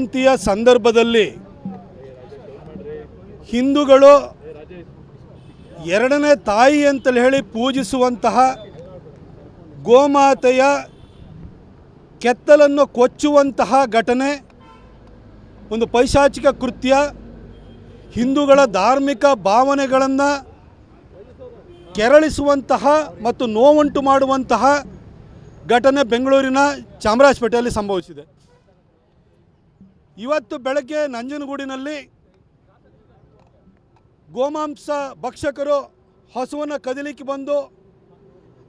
ಸಂಕ್ರಾಂತಿಯ ಸಂದರ್ಭದಲ್ಲಿ ಹಿಂದೂಗಳು ಎರಡನೇ ತಾಯಿ ಅಂತಲೇ ಹೇಳಿ ಪೂಜಿಸುವಂತಹ ಗೋಮಾತೆಯ ಕೆತ್ತಲನ್ನು ಕೊಚ್ಚುವಂತಹ ಘಟನೆ, ಒಂದು ಪೈಶಾಚಿಕ ಕೃತ್ಯ. ಹಿಂದೂಗಳ ಧಾರ್ಮಿಕ ಭಾವನೆಗಳನ್ನು ಕೆರಳಿಸುವಂತಹ ಮತ್ತು ನೋವುಂಟು ಮಾಡುವಂತಹ ಘಟನೆ ಬೆಂಗಳೂರಿನ ಚಾಮರಾಜಪೇಟೆಯಲ್ಲಿ ಸಂಭವಿಸಿದೆ. ಇವತ್ತು ಬೆಳಗ್ಗೆ ನಂಜನಗೂಡಿನಲ್ಲಿ ಗೋಮಾಂಸ ಭಕ್ಷಕರು ಹಸುವನ್ನು ಕದಿಲಿಕ್ಕೆ ಬಂದು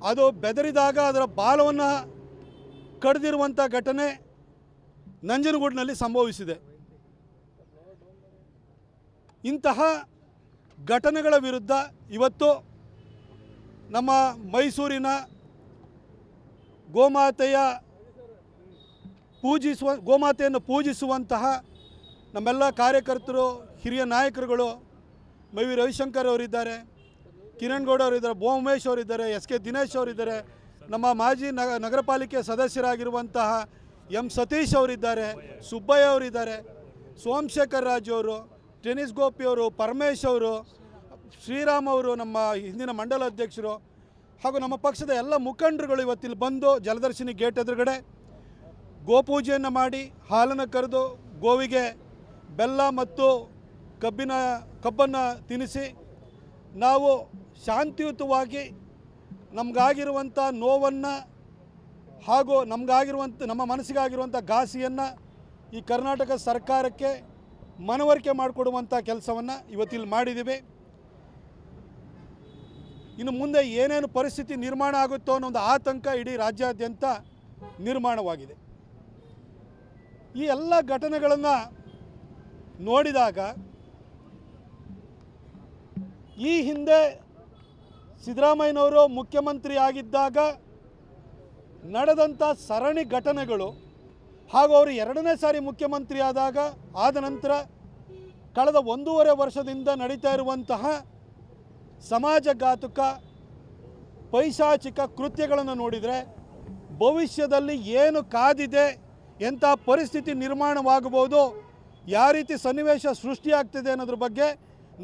ಅದು ಬೆದರಿದಾಗ ಅದರ ಬಾಲವನ್ನು ಕಡಿದಿರುವಂಥ ಘಟನೆ ನಂಜನಗೂಡಿನಲ್ಲಿ ಸಂಭವಿಸಿದೆ. ಇಂತಹ ಘಟನೆಗಳ ವಿರುದ್ಧ ಇವತ್ತು ನಮ್ಮ ಮೈಸೂರಿನ ಗೋಮಾತೆಯ ಪೂಜಿಸುವ, ಗೋಮಾತೆಯನ್ನು ಪೂಜಿಸುವಂತಹ ನಮ್ಮೆಲ್ಲ ಕಾರ್ಯಕರ್ತರು, ಹಿರಿಯ ನಾಯಕರುಗಳು, ಮೈ ವಿ ರವಿಶಂಕರ್ ಅವರಿದ್ದಾರೆ, ಕಿರಣ್ ಗೌಡ ಅವರಿದ್ದಾರೆ ಬೋ ಉಮೇಶ್ ಅವರಿದ್ದಾರೆ, ಎಸ್ ಕೆ ದಿನೇಶ್ ಅವರಿದ್ದಾರೆ, ನಮ್ಮ ಮಾಜಿ ನಗರಪಾಲಿಕೆ ನಗರ ಪಾಲಿಕೆ ಸದಸ್ಯರಾಗಿರುವಂತಹ ಎಂ ಸತೀಶ್ ಅವರಿದ್ದಾರೆ, ಸುಬ್ಬಯ್ಯ ಅವರಿದ್ದಾರೆ, ಸೋಮಶೇಖರ್ ರಾಜು ಅವರು, ಟೆನಿಸ್ ಗೋಪಿ ಅವರು, ಪರಮೇಶ್ ಅವರು, ಶ್ರೀರಾಮ್ ಅವರು, ನಮ್ಮ ಹಿಂದಿನ ಮಂಡಲ ಅಧ್ಯಕ್ಷರು ಹಾಗೂ ನಮ್ಮ ಪಕ್ಷದ ಎಲ್ಲ ಮುಖಂಡರುಗಳು ಇವತ್ತಿಲ್ಲಿ ಬಂದು ಜಲದರ್ಶಿನಿ ಗೇಟ್ ಎದುರುಗಡೆ ಗೋಪೂಜೆಯನ್ನು ಮಾಡಿ ಹಾಲನ್ನು ಕರೆದು ಗೋವಿಗೆ ಬೆಲ್ಲ ಮತ್ತು ಕಬ್ಬಿನ, ಕಬ್ಬನ್ನು ತಿನ್ನಿಸಿ ನಾವು ಶಾಂತಿಯುತವಾಗಿ ನಮಗಾಗಿರುವಂಥ ನೋವನ್ನು ಹಾಗೂ ನಮಗಾಗಿರುವಂಥ, ನಮ್ಮ ಮನಸ್ಸಿಗಾಗಿರುವಂಥ ಘಾಸಿಯನ್ನು ಈ ಕರ್ನಾಟಕ ಸರ್ಕಾರಕ್ಕೆ ಮನವರಿಕೆ ಮಾಡಿಕೊಡುವಂಥ ಕೆಲಸವನ್ನು ಇವತ್ತಿಲ್ಲಿ ಮಾಡಿದ್ದೀವಿ. ಇನ್ನು ಮುಂದೆ ಏನೇನು ಪರಿಸ್ಥಿತಿ ನಿರ್ಮಾಣ ಆಗುತ್ತೋ ಅನ್ನೋ ಒಂದು ಆತಂಕ ಇಡೀ ರಾಜ್ಯಾದ್ಯಂತ ನಿರ್ಮಾಣವಾಗಿದೆ. ಈ ಎಲ್ಲ ಘಟನೆಗಳನ್ನು ನೋಡಿದಾಗ ಈ ಹಿಂದೆ ಸಿದ್ದರಾಮಯ್ಯನವರು ಮುಖ್ಯಮಂತ್ರಿ ಆಗಿದ್ದಾಗ ನಡೆದಂಥ ಸರಣಿ ಘಟನೆಗಳು ಹಾಗೂ ಅವರು ಎರಡನೇ ಸಾರಿ ಮುಖ್ಯಮಂತ್ರಿ ಆದಾಗ, ಆದ ನಂತರ ಕಳೆದ ಒಂದೂವರೆ ವರ್ಷದಿಂದ ನಡೀತಾ ಇರುವಂತಹ ಸಮಾಜಘಾತುಕ ಪೈಶಾಚಿಕ ಕೃತ್ಯಗಳನ್ನು ನೋಡಿದರೆ ಭವಿಷ್ಯದಲ್ಲಿ ಏನು ಕಾದಿದೆ ಎಂಥ ಪರಿಸ್ಥಿತಿ ನಿರ್ಮಾಣವಾಗಬಹುದು, ಯಾವ ರೀತಿ ಸನ್ನಿವೇಶ ಸೃಷ್ಟಿಯಾಗ್ತಿದೆ ಅನ್ನೋದ್ರ ಬಗ್ಗೆ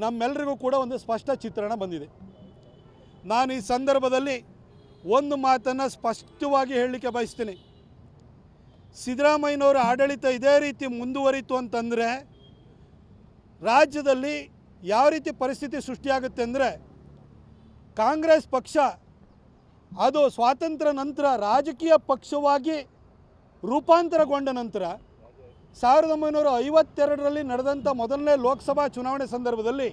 ನಮ್ಮೆಲ್ಲರಿಗೂ ಕೂಡ ಒಂದು ಸ್ಪಷ್ಟ ಚಿತ್ರಣ ಬಂದಿದೆ. ನಾನು ಈ ಸಂದರ್ಭದಲ್ಲಿ ಒಂದು ಮಾತನ್ನು ಸ್ಪಷ್ಟವಾಗಿ ಹೇಳಲಿಕ್ಕೆ ಬಯಸ್ತೀನಿ. ಸಿದ್ದರಾಮಯ್ಯನವರ ಆಡಳಿತ ಇದೇ ರೀತಿ ಮುಂದುವರಿತು ಅಂತಂದರೆ, ರಾಜ್ಯದಲ್ಲಿ ಯಾವ ರೀತಿ ಪರಿಸ್ಥಿತಿ ಸೃಷ್ಟಿಯಾಗುತ್ತೆ ಅಂದರೆ, ಕಾಂಗ್ರೆಸ್ ಪಕ್ಷ ಅದು ಸ್ವಾತಂತ್ರ್ಯ ನಂತರ ರಾಜಕೀಯ ಪಕ್ಷವಾಗಿ ರೂಪಾಂತರಗೊಂಡ ನಂತರ ಸಾವಿರದ ಒಂಬೈನೂರ ಐವತ್ತೆರಡರಲ್ಲಿ ನಡೆದಂಥ ಮೊದಲನೇ ಲೋಕಸಭಾ ಚುನಾವಣೆ ಸಂದರ್ಭದಲ್ಲಿ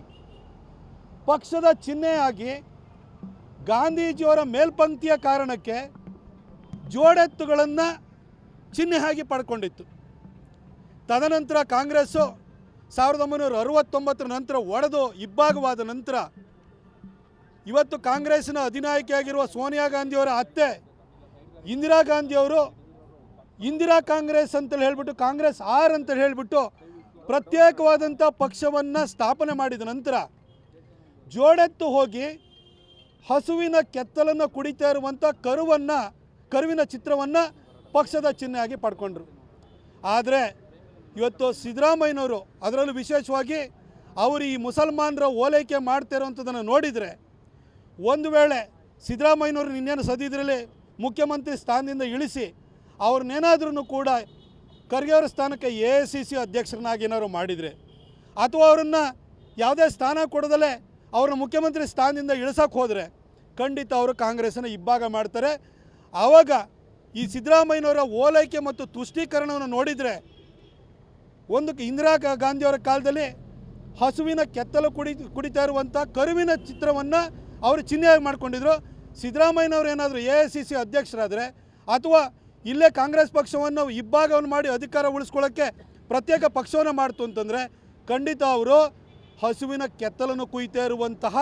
ಪಕ್ಷದ ಚಿಹ್ನೆಯಾಗಿ ಗಾಂಧೀಜಿಯವರ ಮೇಲ್ಪಂಕ್ತಿಯ ಕಾರಣಕ್ಕೆ ಜೋಡೆತ್ತುಗಳನ್ನು ಚಿಹ್ನೆಯಾಗಿ ಪಡ್ಕೊಂಡಿತ್ತು. ತದನಂತರ ಕಾಂಗ್ರೆಸ್ಸು ಸಾವಿರದ ಒಂಬೈನೂರ ಅರವತ್ತೊಂಬತ್ತರ ನಂತರ ಒಡೆದು ಇಬ್ಬಾಗವಾದ ನಂತರ ಇವತ್ತು ಕಾಂಗ್ರೆಸ್ಸಿನ ಅಧಿನಾಯಕಿಯಾಗಿರುವ ಸೋನಿಯಾ ಗಾಂಧಿಯವರ ಅತ್ತೆ ಇಂದಿರಾ ಗಾಂಧಿಯವರು ಇಂದಿರಾ ಕಾಂಗ್ರೆಸ್ ಅಂತೇಳಿ ಹೇಳ್ಬಿಟ್ಟು ಕಾಂಗ್ರೆಸ್ ಆರ್ ಅಂತ ಹೇಳ್ಬಿಟ್ಟು ಪ್ರತ್ಯೇಕವಾದಂಥ ಪಕ್ಷವನ್ನು ಸ್ಥಾಪನೆ ಮಾಡಿದ ನಂತರ ಜೋಡೆತ್ತು ಹೋಗಿ ಹಸುವಿನ ಕೆತ್ತಲನ್ನು ಕುಡಿತಾ ಇರುವಂಥ ಕರುವನ್ನು, ಕರುವಿನ ಚಿತ್ರವನ್ನು ಪಕ್ಷದ ಚಿಹ್ನೆಯಾಗಿ ಪಡ್ಕೊಂಡ್ರು. ಆದರೆ ಇವತ್ತು ಸಿದ್ದರಾಮಯ್ಯನವರು ಅದರಲ್ಲೂ ವಿಶೇಷವಾಗಿ ಅವರು ಈ ಮುಸಲ್ಮಾನರ ಓಲೈಕೆ ಮಾಡ್ತಾ ಇರೋವಂಥದ್ದನ್ನು ನೋಡಿದರೆ ಒಂದು ವೇಳೆ ಸಿದ್ದರಾಮಯ್ಯನವರು ನಿನ್ನೇನು ಸದ್ಯದ್ರಲ್ಲಿ ಮುಖ್ಯಮಂತ್ರಿ ಸ್ಥಾನದಿಂದ ಇಳಿಸಿ ಅವ್ರನ್ನೇನಾದ್ರೂ ಕೂಡ ಖರ್ಗೆ ಅವರ ಸ್ಥಾನಕ್ಕೆ ಎ ಐ ಸಿ ಸಿ ಅಧ್ಯಕ್ಷರನ್ನಾಗಿ ಏನಾದ್ರು ಮಾಡಿದರೆ, ಅಥವಾ ಅವರನ್ನು ಯಾವುದೇ ಸ್ಥಾನ ಕೊಡದಲ್ಲೇ ಅವ್ರನ್ನ ಮುಖ್ಯಮಂತ್ರಿ ಸ್ಥಾನದಿಂದ ಇಳಿಸೋಕೆ ಹೋದರೆ ಖಂಡಿತ ಅವರು ಕಾಂಗ್ರೆಸ್ಸನ್ನು ಇಬ್ಬಾಗ ಮಾಡ್ತಾರೆ. ಆವಾಗ ಈ ಸಿದ್ದರಾಮಯ್ಯನವರ ಓಲೈಕೆ ಮತ್ತು ತುಷ್ಟೀಕರಣವನ್ನು ನೋಡಿದರೆ ಒಂದು ಇಂದಿರಾ ಗಾಂಧಿಯವರ ಕಾಲದಲ್ಲಿ ಹಸುವಿನ ಕೆತ್ತಲು ಕುಡಿ, ಕುಡಿತಾ ಇರುವಂಥ ಕರುವಿನ ಚಿತ್ರವನ್ನು ಅವರು ಚಿಹ್ನೆಯಾಗಿ ಮಾಡಿಕೊಂಡಿದ್ರು. ಸಿದ್ದರಾಮಯ್ಯನವರು ಏನಾದರೂ ಎ ಐ ಸಿ ಸಿ ಅಧ್ಯಕ್ಷರಾದರೆ, ಅಥವಾ ಇಲ್ಲೇ ಕಾಂಗ್ರೆಸ್ ಪಕ್ಷವನ್ನು ಇಬ್ಬಾಗವನ್ನು ಮಾಡಿ ಅಧಿಕಾರ ಉಳಿಸ್ಕೊಳ್ಳೋಕ್ಕೆ ಪ್ರತ್ಯೇಕ ಪಕ್ಷವನ್ನು ಮಾಡ್ತು ಅಂತಂದರೆ ಖಂಡಿತ ಅವರು ಹಸುವಿನ ಕೆತ್ತಲನ್ನು ಕುಯ್ತಾ ಇರುವಂತಹ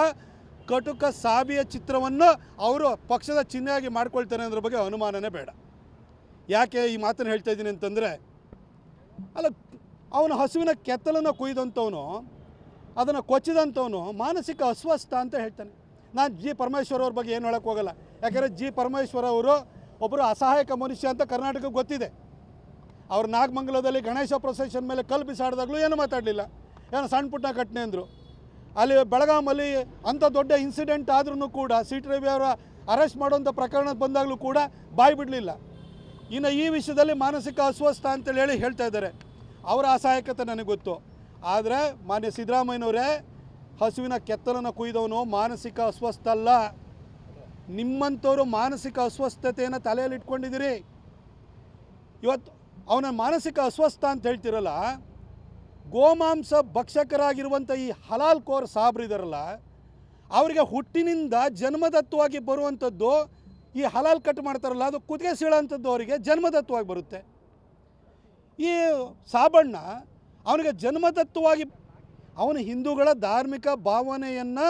ಕಟುಕ ಸಾಬಿಯ ಚಿತ್ರವನ್ನು ಅವರು ಪಕ್ಷದ ಚಿಹ್ನೆಯಾಗಿ ಮಾಡ್ಕೊಳ್ತಾರೆ ಅನ್ನೋದ್ರ ಬಗ್ಗೆ ಅನುಮಾನನೇ ಬೇಡ. ಯಾಕೆ ಈ ಮಾತನ್ನು ಹೇಳ್ತಾ ಇದ್ದೀನಿ ಅಂತಂದರೆ, ಅಲ್ಲ, ಅವನು ಹಸುವಿನ ಕೆತ್ತಲನ್ನು ಕುಯ್ದಂಥವನು, ಅದನ್ನು ಕೊಚ್ಚಿದಂಥವನು ಮಾನಸಿಕ ಅಸ್ವಸ್ಥ ಅಂತ ಹೇಳ್ತಾನೆ. ನಾನು ಜಿ ಪರಮೇಶ್ವರ ಅವ್ರ ಬಗ್ಗೆ ಏನು ಹೇಳೋಕ್ಕೋಗಲ್ಲ. ಯಾಕೆಂದರೆ ಜಿ ಪರಮೇಶ್ವರ ಅವರು ಒಬ್ಬರು ಅಸಹಾಯಕ ಮನುಷ್ಯ ಅಂತ ಕರ್ನಾಟಕಕ್ಕೆ ಗೊತ್ತಿದೆ. ಅವ್ರು ನಾಗಮಂಗಲದಲ್ಲಿ ಗಣೇಶ ಪ್ರೊಸೆಷನ್ ಮೇಲೆ ಕಲ್ಲು ಬಿಸಾಡಿದಾಗಲೂ ಏನು ಮಾತಾಡಲಿಲ್ಲ. ಏನೋ ಸಣ್ಣ ಪುಟ್ಟ ಘಟನೆ ಅಂದರು. ಅಲ್ಲಿ ಬೆಳಗಾಮಲ್ಲಿ ಅಂಥ ದೊಡ್ಡ ಇನ್ಸಿಡೆಂಟ್ ಆದ್ರೂ ಕೂಡ ಸಿ ಟಿ ರವಿ ಅವರ ಅರೆಸ್ಟ್ ಮಾಡುವಂಥ ಪ್ರಕರಣ ಬಂದಾಗಲೂ ಕೂಡ ಬಾಯಿ ಬಿಡಲಿಲ್ಲ. ಇನ್ನು ಈ ವಿಷಯದಲ್ಲಿ ಮಾನಸಿಕ ಅಸ್ವಸ್ಥ ಅಂತೇಳಿ ಹೇಳಿ ಹೇಳ್ತಾ ಇದ್ದಾರೆ. ಅವರ ಅಸಹಾಯಕತೆ ನನಗೆ ಗೊತ್ತು. ಆದರೆ ಮಾನ್ಯ ಸಿದ್ದರಾಮಯ್ಯನವರೇ, ಹಸುವಿನ ಕೆತ್ತಲನ್ನು ಕುಯ್ದವನು ಮಾನಸಿಕ ಅಸ್ವಸ್ಥ ಅಲ್ಲ. ನಿಮ್ಮಂಥವ್ರು ಮಾನಸಿಕ ಅಸ್ವಸ್ಥತೆಯನ್ನು ತಲೆಯಲ್ಲಿ ಇಟ್ಕೊಂಡಿದ್ದೀರಿ. ಇವತ್ತು ಅವನ ಮಾನಸಿಕ ಅಸ್ವಸ್ಥ ಅಂತ ಹೇಳ್ತಿರಲ್ಲ, ಗೋಮಾಂಸ ಭಕ್ಷಕರಾಗಿರುವಂಥ ಈ ಹಲಾಲ್ ಕೋರ್ ಸಾಬ್ರಿದಾರಲ್ಲ ಅವರಿಗೆ ಹುಟ್ಟಿನಿಂದ ಜನ್ಮದತ್ವವಾಗಿ ಬರುವಂಥದ್ದು ಈ ಹಲಾಲ್ ಕಟ್ ಮಾಡ್ತಾರಲ್ಲ, ಅದು ಕುದುಗೆ ಸೀಳೋಂಥದ್ದು ಅವರಿಗೆ ಜನ್ಮದತ್ವವಾಗಿ ಬರುತ್ತೆ. ಈ ಸಾಬಣ್ಣ ಅವನಿಗೆ ಜನ್ಮದತ್ವವಾಗಿ ಅವನು ಹಿಂದೂಗಳ ಧಾರ್ಮಿಕ ಭಾವನೆಯನ್ನು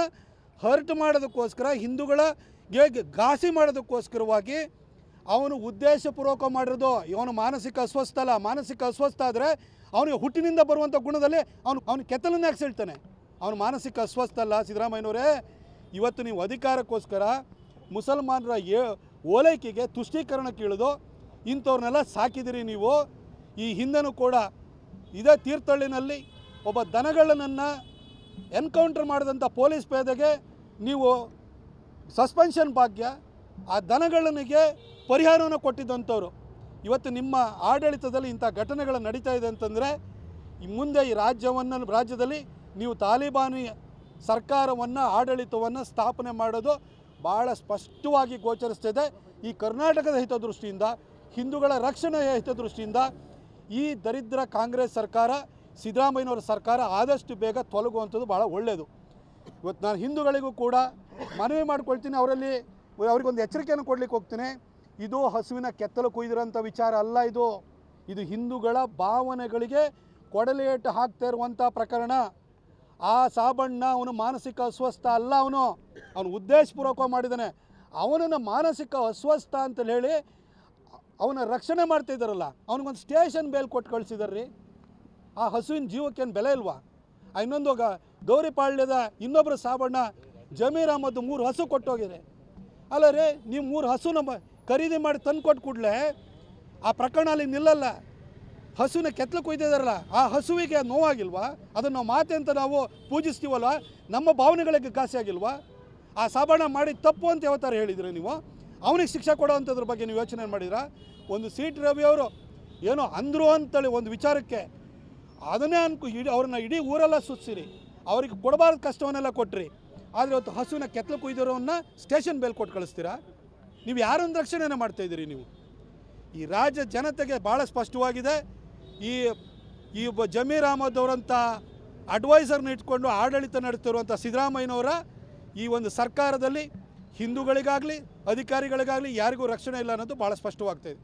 ಹರ್ಟ್ ಮಾಡೋದಕ್ಕೋಸ್ಕರ ಹಿಂದೂಗಳ ಘಾಸಿ ಮಾಡೋದಕ್ಕೋಸ್ಕರವಾಗಿ ಅವನು ಉದ್ದೇಶಪೂರ್ವಕ ಮಾಡಿರೋದು, ಇವನು ಮಾನಸಿಕ ಅಸ್ವಸ್ಥ ಅಲ್ಲ. ಮಾನಸಿಕ ಅಸ್ವಸ್ಥ ಆದರೆ ಅವನಿಗೆ ಹುಟ್ಟಿನಿಂದ ಬರುವಂಥ ಗುಣದಲ್ಲಿ ಅವನು ಅವನು ಕೆತ್ತಲನ್ನೇ ಹಾಕ್ಸಿಡ್ತಾನೆ ಅವನು ಮಾನಸಿಕ ಅಸ್ವಸ್ಥ ಅಲ್ಲ. ಸಿದ್ದರಾಮಯ್ಯನವರೇ, ಇವತ್ತು ನೀವು ಅಧಿಕಾರಕ್ಕೋಸ್ಕರ ಮುಸಲ್ಮಾನರ ಏ, ಓಲೈಕೆಗೆ ತುಷ್ಟೀಕರಣಕ್ಕೆ ಇಳಿದು ಇಂಥವ್ರನ್ನೆಲ್ಲ ಸಾಕಿದಿರಿ ನೀವು. ಈ ಹಿಂದೆನೂ ಕೂಡ ಇದೇ ತೀರ್ಥಹಳ್ಳಿನಲ್ಲಿ ಒಬ್ಬ ದನಗಳನ್ನು ಎನ್ಕೌಂಟರ್ ಮಾಡಿದಂಥ ಪೊಲೀಸ್ ಪೇದೆಗೆ ನೀವು ಸಸ್ಪೆನ್ಷನ್ ಭಾಗ್ಯ ಆ ದನಗಳಿಗೆ ಪರಿಹಾರವನ್ನು ಕೊಟ್ಟಿದ್ದಂಥವ್ರು. ಇವತ್ತು ನಿಮ್ಮ ಆಡಳಿತದಲ್ಲಿ ಇಂಥ ಘಟನೆಗಳು ನಡೀತಾ ಇದೆ ಅಂತಂದರೆ ಮುಂದೆ ಈ ರಾಜ್ಯವನ್ನು, ರಾಜ್ಯದಲ್ಲಿ ನೀವು ತಾಲಿಬಾನಿ ಸರ್ಕಾರವನ್ನು, ಆಡಳಿತವನ್ನು ಸ್ಥಾಪನೆ ಮಾಡೋದು ಭಾಳ ಸ್ಪಷ್ಟವಾಗಿ ಗೋಚರಿಸ್ತಿದೆ. ಈ ಕರ್ನಾಟಕದ ಹಿತದೃಷ್ಟಿಯಿಂದ, ಹಿಂದೂಗಳ ರಕ್ಷಣೆಯ ಹಿತದೃಷ್ಟಿಯಿಂದ ಈ ದರಿದ್ರ ಕಾಂಗ್ರೆಸ್ ಸರ್ಕಾರ, ಸಿದ್ದರಾಮಯ್ಯನವರ ಸರ್ಕಾರ ಆದಷ್ಟು ಬೇಗ ತೊಲಗುವಂಥದ್ದು ಭಾಳ ಒಳ್ಳೆಯದು ಇವತ್ತು ನಾನು ಹಿಂದೂಗಳಿಗೂ ಕೂಡ ಮನವಿ ಮಾಡ್ಕೊಳ್ತೀನಿ, ಅವರಲ್ಲಿ ಅವರಿಗೊಂದು ಎಚ್ಚರಿಕೆಯನ್ನು ಕೊಡ್ಲಿಕ್ಕೆ ಹೋಗ್ತೀನಿ. ಇದು ಹಸುವಿನ ಕೆತ್ತಲು ಕುಯ್ದಿರೋಂಥ ವಿಚಾರ ಅಲ್ಲ ಇದು. ಇದು ಹಿಂದೂಗಳ ಭಾವನೆಗಳಿಗೆ ಕೊಡಲೇಟು ಹಾಕ್ತಾ ಇರುವಂಥ ಪ್ರಕರಣ. ಆ ಸಾಬಣ್ಣ ಅವನು ಮಾನಸಿಕ ಅಸ್ವಸ್ಥ ಅಲ್ಲ ಅವನು. ಅವನು ಉದ್ದೇಶಪೂರ್ವಕ ಮಾಡಿದ್ದಾನೆ. ಅವನನ್ನು ಮಾನಸಿಕ ಅಸ್ವಸ್ಥ ಅಂತ ಹೇಳಿ ಅವನ ರಕ್ಷಣೆ ಮಾಡ್ತಾ ಇದ್ದಾರಲ್ಲ, ಅವನಿಗೊಂದು ಸ್ಟೇಷನ್ ಬೇಲ್ ಕೊಟ್ಟು ಕಳಿಸಿದಾರೆ ರೀ ಆ ಹಸುವಿನ ಜೀವಕ್ಕೇನು ಬೆಲೆ ಇಲ್ವಾ? ಆ ಇನ್ನೊಂದು ಗೌರಿಪಾಳ್ಯದ ಇನ್ನೊಬ್ಬರು ಸಾಬಣ್ಣ ಜಮೀರ್ ಅಹಮದ್ ಮೂರು ಹಸು ಕೊಟ್ಟೋಗಿದೆ. ಅಲ್ಲ ರೀ, ನೀವು ಮೂರು ಹಸು ನಮ್ಮ ಖರೀದಿ ಮಾಡಿ ತಂದು ಕೊಟ್ಟು ಕೂಡಲೇ ಆ ಪ್ರಕರಣ ಅಲ್ಲಿ ನಿಲ್ಲಲ್ಲ. ಹಸುವಿನ ಕೆತ್ತಲು ಕೊಯ್ದಿದಾರಲ್ಲ, ಆ ಹಸುವಿಗೆ ನೋವಾಗಿಲ್ವಾ? ಅದನ್ನು ನಾವು ಮಾತೆ ಅಂತ ನಾವು ಪೂಜಿಸ್ತೀವಲ್ವ? ನಮ್ಮ ಭಾವನೆಗಳಿಗೆ ಘಾಸಿ ಆಗಿಲ್ವಾ? ಆ ಸಾಬಣ ಮಾಡಿ ತಪ್ಪು ಅಂತ ಯಾವತ್ತಾರು ಹೇಳಿದ್ರಿ ನೀವು? ಅವನಿಗೆ ಶಿಕ್ಷೆ ಕೊಡೋವಂಥದ್ರ ಬಗ್ಗೆ ನೀವು ಯೋಚನೆ ಮಾಡಿದ್ರಾ? ಒಂದು ಸೀಟ್ ರವಿ ಅವರು ಏನೋ ಅಂದರು ಅಂತೇಳಿ ಒಂದು ವಿಚಾರಕ್ಕೆ ಅದನ್ನೇ ಅನ್ಕೊ ಇಡೀ ಅವ್ರನ್ನ ಇಡೀ ಊರೆಲ್ಲ ಸುತ್ತಿಸಿರಿ ಅವ್ರಿಗೆ ಕೊಡಬಾರ್ದು ಕಷ್ಟವನ್ನೆಲ್ಲ ಕೊಟ್ರಿ. ಆದರೆ ಇವತ್ತು ಹಸುವಿನ ಕೆತ್ತಲು ಕುಯ್ದಿರೋವನ್ನ ಸ್ಟೇಷನ್ ಬೇಲ್ ಕೊಟ್ಟು ಕಳಿಸ್ತೀರಾ? ನೀವು ಯಾರೊಂದು ರಕ್ಷಣೆನ ಮಾಡ್ತಾ ಇದ್ದೀರಿ ನೀವು? ಈ ರಾಜ್ಯ ಜನತೆಗೆ ಭಾಳ ಸ್ಪಷ್ಟವಾಗಿದೆ. ಈ ಈ ಒಬ್ಬ ಜಮೀರ್ ಅಹಮದ್ ಅವರಂಥ ಅಡ್ವೈಸರ್ನ ಇಟ್ಕೊಂಡು ಆಡಳಿತ ನಡೆಸ್ತಿರುವಂಥ ಸಿದ್ದರಾಮಯ್ಯನವರ ಈ ಒಂದು ಸರ್ಕಾರದಲ್ಲಿ ಹಿಂದೂಗಳಿಗಾಗಲಿ, ಅಧಿಕಾರಿಗಳಿಗಾಗಲಿ ಯಾರಿಗೂ ರಕ್ಷಣೆ ಇಲ್ಲ ಅನ್ನೋದು ಭಾಳ ಸ್ಪಷ್ಟವಾಗ್ತಾ ಇದೆ.